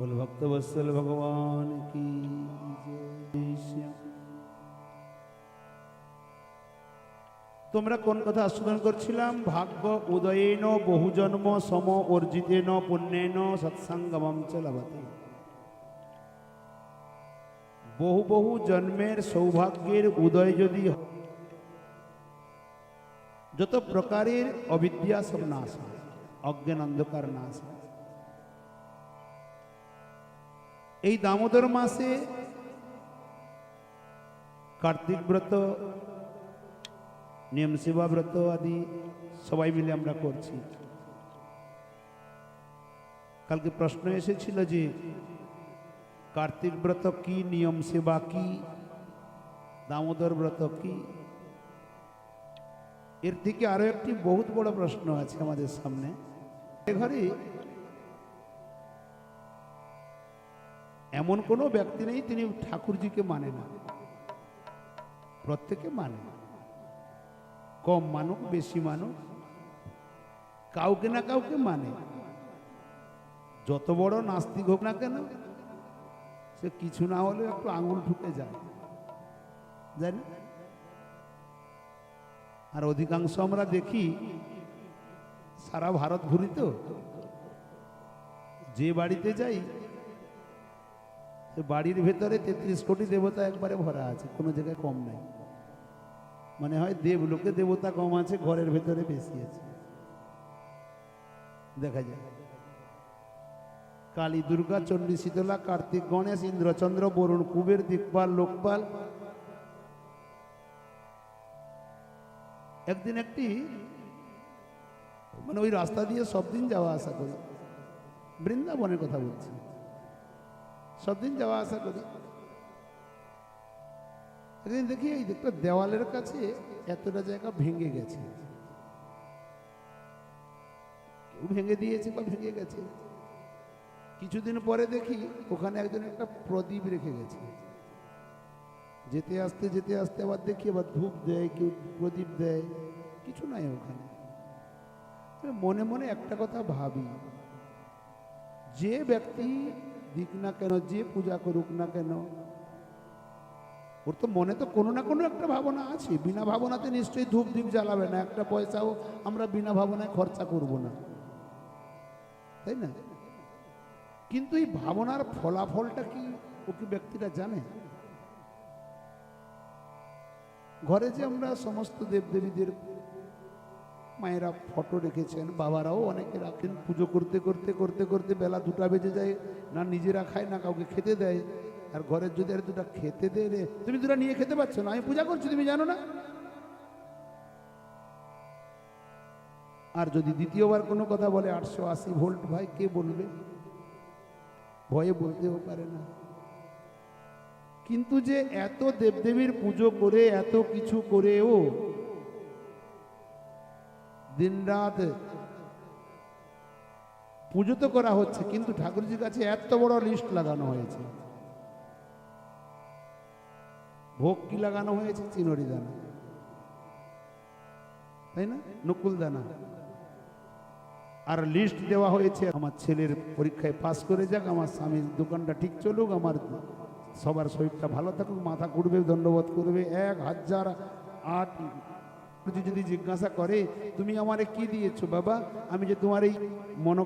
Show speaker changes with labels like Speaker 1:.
Speaker 1: बोल भक्त वत्सल भगवान की जय श्याम। তোমরা কোন কথা আস্বাদন করছিলাম ভাগ্য উদয়েন বহুজন্ম সম অর্জিতেন পুণ্যেন সৎসঙ্গমম চ লভতে বহু বহু জন্মের সৌভাগ্যের উদয় যদি হয়, যত প্রকারের অবিদ্যা সব নাশ হয় অজ্ঞান অন্ধকার নাশ হয় এই দামোদর মাসে কার্তিক ব্রত, নিয়ম সেবা ব্রত আদি সবাই মিলে আমরা করছি। কালকে প্রশ্ন এসেছিল যে কার্তিক ব্রত কি, নিয়ম সেবা কি, দামোদর ব্রত কি? এর থেকে আরও একটি বহুত বড় প্রশ্ন আছে আমাদের সামনে। এ ঘরে এমন কোনো ব্যক্তি নেই তিনি ঠাকুরজিকে মানে না। প্রত্যেকে মানে। কম মানুক, বেশি মানুক, কাউকে না কাউকে মানে। যত বড় নাস্তিক হোক না কেন, সে কিছু না হলে একটু আঙুল ঢুকে যায়। জানি? আর অধিকাংশ আমরা দেখি, সারা ভারত ঘুরি তো যে বাড়িতে যাই বাড়ির ভেতরে তেত্রিশ কোটি দেবতা একবারে ভরা আছে, কোনো জায়গায় কম নাই। মানে হয় দেব, লোকে দেবতা কম আছে, ঘরের ভেতরে বেশি আছে। দেখা যায় কালী দুর্গা, চণ্ডী শীতলা, কার্তিক গণেশ, ইন্দ্রচন্দ্র, বরুণ কুবের, দিকপাল, লোকপাল। একদিন একটি মানে ওই রাস্তা দিয়ে সব দিন যাওয়া আসা করি। বৃন্দাবনের কথা বলছি। সব দিন যাওয়া আসা করি। একদিন দেখি এই একটা দেওয়ালের কাছে এতটা জায়গা ভেঙে গেছে। কেউ ভেঙে দিয়েছে বা ভেঙে গেছে। কিছুদিন পরে দেখি ওখানে একজন একটা প্রদীপ রেখে গেছে। যেতে আসতে যেতে আসতে আবার দেখি আবার ধূপ দেয়, কেউ প্রদীপ দেয়, কিছু নাই ওখানে। মনে মনে একটা কথা ভাবি। যে ব্যক্তি দিক না কেন, যে পূজা করুক না কেন। ওর তো মনে তো কোনো না কোনো একটা ভাবনা আছে। বিনা ভাবনাতে নিশ্চয়ই ধূপ দ্বীপ জ্বালাবে না। একটা পয়সাও আমরা বিনা ভাবনায় খরচা করব না। তাই না? কিন্তু এই ভাবনার ফলাফলটা কি ও কি ব্যক্তিটা জানে? ঘরে যে আমরা সমস্ত দেবদেবীদের মায়েরা ফটো রেখেছেন, বাবারাও অনেকে রাখেন। পুজো করতে করতে করতে করতে বেলা দুটা বেজে যায়, না নিজেরা খায়, না কাউকে খেতে দেয়। আর ঘরের যদি আর দুটা খেতে দে রে, তুমি দুটা নিয়ে খেতে পারছ না? আমি পূজা করছি, তুমি জানো না? আর যদি দ্বিতীয়বার কোনো কথা বলে, আটশো আশি ভোল্ট, ভাই, কে বলবে? ভয়ে বলতেও পারে না। কিন্তু যে এত দেবদেবীর পুজো করে, এত কিছু করেও দিনরাত পুজো তো করা হচ্ছে, কিন্তু ঠাকুরজির কাছে এত বড় লিস্ট লাগানো হয়েছে। ভোগ কি লাগানো হয়েছে? চিনরি দানা। তাই না? নকুল দানা। আর লিস্ট দেওয়া হয়েছে, আমার ছেলের পরীক্ষায় পাস করে যাক, আমার স্বামীর দোকানটা ঠিক চলুক, আমার সবার শরীরটা ভালো থাকুক, মাথা কুড়বে দণ্ডবোধ করবে, এক হাজার আট যদি জিজ্ঞাসা করে তুমি আমারে কি দিয়েছ বাবা? আমি যে তোমার এই মন